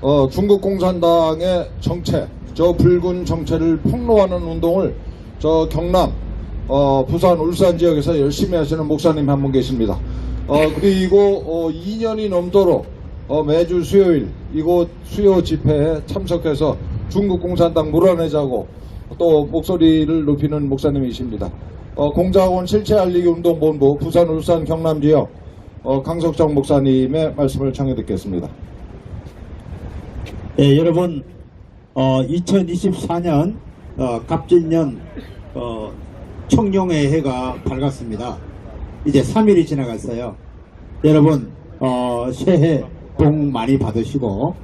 어, 중국 공산당의 정체, 저 붉은 정체를 폭로하는 운동을 저 경남, 어, 부산, 울산 지역에서 열심히 하시는 목사님 한 분 계십니다. 어, 그리고 어, 2년이 넘도록 어, 매주 수요일 이곳 수요 집회에 참석해서 중국 공산당 몰아내자고 또 목소리를 높이는 목사님이십니다. 어, 공자학원 실체 알리기 운동본부 부산, 울산, 경남 지역 어, 강석정 목사님의 말씀을 청해 듣겠습니다. 예, 여러분, 어, 2024년 어, 갑진년 어, 청룡의 해가 밝았습니다. 이제 3일이 지나갔어요. 여러분, 어, 새해 복 많이 받으시고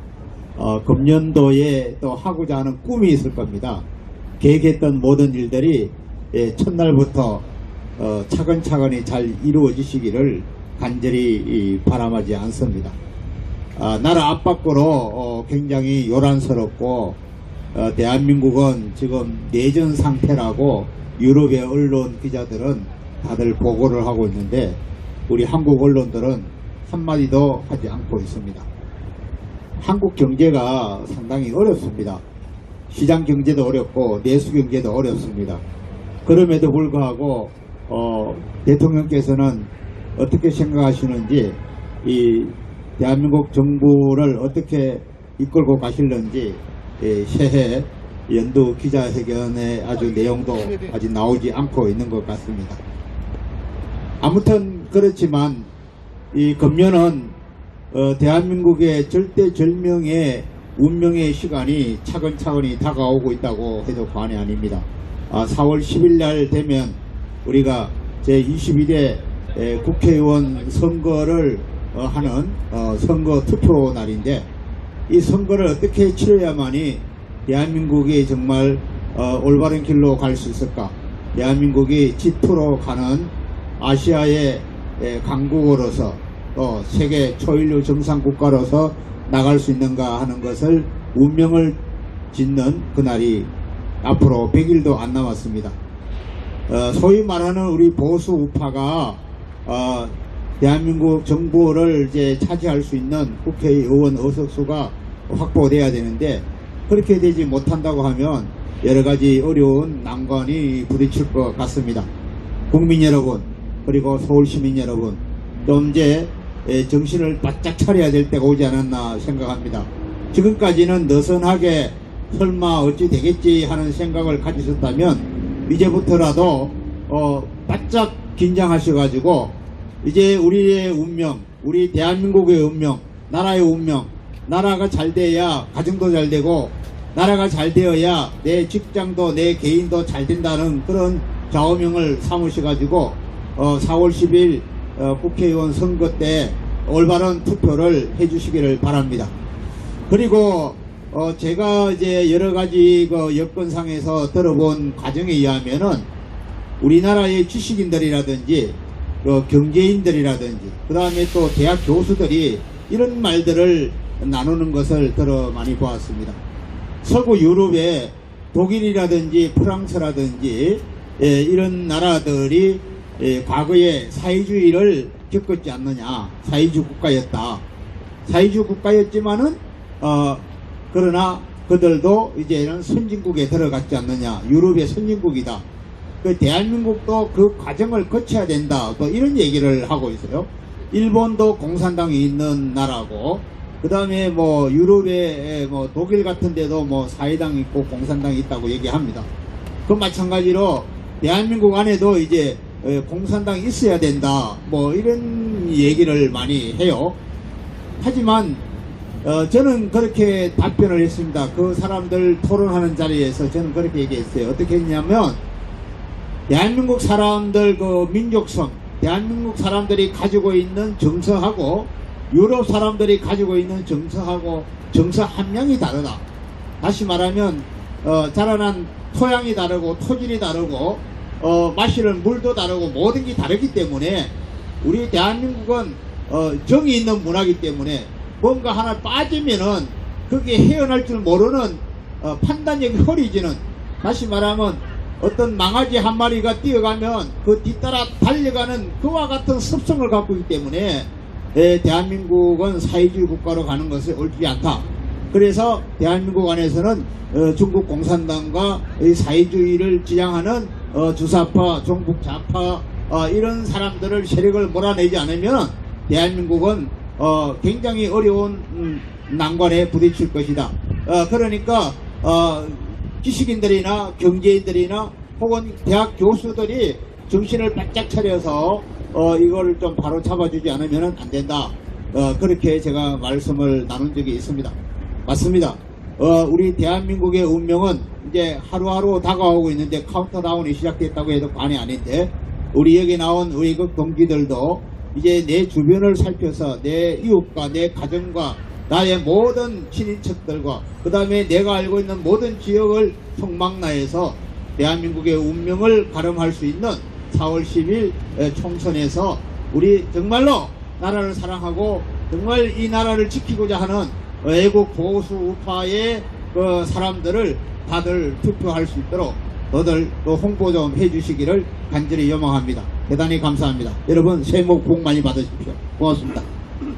어, 금년도에 또 하고자 하는 꿈이 있을 겁니다. 계획했던 모든 일들이 예, 첫날부터 어, 차근차근히 잘 이루어지시기를 간절히 이, 바람하지 않습니다. 아, 나라 압박으로 어, 굉장히 요란스럽고 어, 대한민국은 지금 내전 상태라고 유럽의 언론 기자들은 다들 보고를 하고 있는데 우리 한국 언론들은 한마디도 하지 않고 있습니다. 한국 경제가 상당히 어렵습니다. 시장 경제도 어렵고 내수 경제도 어렵습니다. 그럼에도 불구하고 어, 대통령께서는 어떻게 생각하시는지 이 대한민국 정부를 어떻게 이끌고 가실는지 예, 새해 연도 기자회견의 아주 내용도 아직 나오지 않고 있는 것 같습니다. 아무튼 그렇지만 이 금년은 어, 대한민국의 절대절명의 운명의 시간이 차근차근히 다가오고 있다고 해도 과언이 아닙니다. 아, 4월 10일 날 되면 우리가 제22대 국회의원 선거를 어, 하는 어, 선거 투표 날인데 이 선거를 어떻게 치러야만이 대한민국이 정말 어, 올바른 길로 갈 수 있을까? 대한민국이 G2로 가는 아시아의 에, 강국으로서 또 세계 초일류 정상 국가로서 나갈 수 있는가 하는 것을 운명을 짓는 그날이 앞으로 100일도 안 남았습니다. 어, 소위 말하는 우리 보수 우파가 어, 대한민국 정부를 이제 차지할 수 있는 국회의원 의석수가 확보돼야 되는데 그렇게 되지 못한다고 하면 여러 가지 어려운 난관이 부딪힐 것 같습니다. 국민 여러분 그리고 서울 시민 여러분 좀 이제 에, 정신을 바짝 차려야 될 때가 오지 않았나 생각합니다. 지금까지는 느슨하게 설마 어찌 되겠지 하는 생각을 가지셨다면 이제부터라도 어, 바짝 긴장하셔가지고 이제 우리의 운명, 우리 대한민국의 운명, 나라의 운명, 나라가 잘 돼야 가정도 잘 되고 나라가 잘 되어야 내 직장도 내 개인도 잘 된다는 그런 좌우명을 삼으셔가지고 어, 4월 10일 어, 국회의원 선거 때 올바른 투표를 해주시기를 바랍니다. 그리고 어, 제가 이제 여러 가지 그 여건상에서 들어본 과정에 의하면은 우리나라의 지식인들이라든지 그 경제인들이라든지 그 다음에 또 대학 교수들이 이런 말들을 나누는 것을 들어 많이 보았습니다. 서구 유럽의 독일이라든지 프랑스라든지 예, 이런 나라들이 예, 과거에 사회주의를 겪었지 않느냐. 사회주의 국가였다. 사회주의 국가였지만은 어, 그러나 그들도 이제는 선진국에 들어갔지 않느냐. 유럽의 선진국이다 그 대한민국도 그 과정을 거쳐야 된다. 또 이런 얘기를 하고 있어요. 일본도 공산당이 있는 나라고. 그 다음에 뭐 유럽의 뭐 독일 같은 데도 뭐 사회당이 있고 공산당이 있다고 얘기합니다. 그 마찬가지로 대한민국 안에도 이제 에, 공산당이 있어야 된다. 뭐 이런 얘기를 많이 해요. 하지만 어, 저는 그렇게 답변을 했습니다. 그 사람들 토론하는 자리에서 저는 그렇게 얘기했어요. 어떻게 했냐면 대한민국 사람들 그 민족성 대한민국 사람들이 가지고 있는 정서하고 유럽 사람들이 가지고 있는 정서하고 정서 함량이 다르다. 다시 말하면 어, 자라난 토양이 다르고 토질이 다르고 어, 마시는 물도 다르고 모든 게 다르기 때문에 우리 대한민국은 어, 정이 있는 문화이기 때문에 뭔가 하나 빠지면은 그게 헤어날 줄 모르는 어, 판단력이 흐리지는 다시 말하면 어떤 망아지 한 마리가 뛰어가면 그 뒤따라 달려가는 그와 같은 습성을 갖고 있기 때문에 에, 대한민국은 사회주의 국가로 가는 것이 옳지 않다. 그래서 대한민국 안에서는 어, 중국 공산당과 이 사회주의를 지향하는 어, 주사파, 종북 좌파 어, 이런 사람들을 세력을 몰아내지 않으면 대한민국은 어, 굉장히 어려운 음, 난관에 부딪힐 것이다. 어, 그러니까 어, 지식인들이나 경제인들이나 혹은 대학 교수들이 정신을 바짝 차려서 어, 이걸 좀 바로 잡아주지 않으면 안 된다. 어, 그렇게 제가 말씀을 나눈 적이 있습니다. 맞습니다. 어, 우리 대한민국의 운명은 이제 하루하루 다가오고 있는데 카운터다운이 시작됐다고 해도 관이 아닌데 우리 여기 나온 의국 동기들도 이제 내 주변을 살펴서 내 이웃과 내 가정과 나의 모든 친인척들과 그 다음에 내가 알고 있는 모든 지역을 성망라해서 대한민국의 운명을 가름할 수 있는 4월 10일 총선에서 우리 정말로 나라를 사랑하고 정말 이 나라를 지키고자 하는 애국 보수 우파의 그 사람들을 다들 투표할 수 있도록 너들 또 홍보 좀 해주시기를 간절히 요망합니다. 대단히 감사합니다. 여러분 새해 복복 많이 받으십시오. 고맙습니다.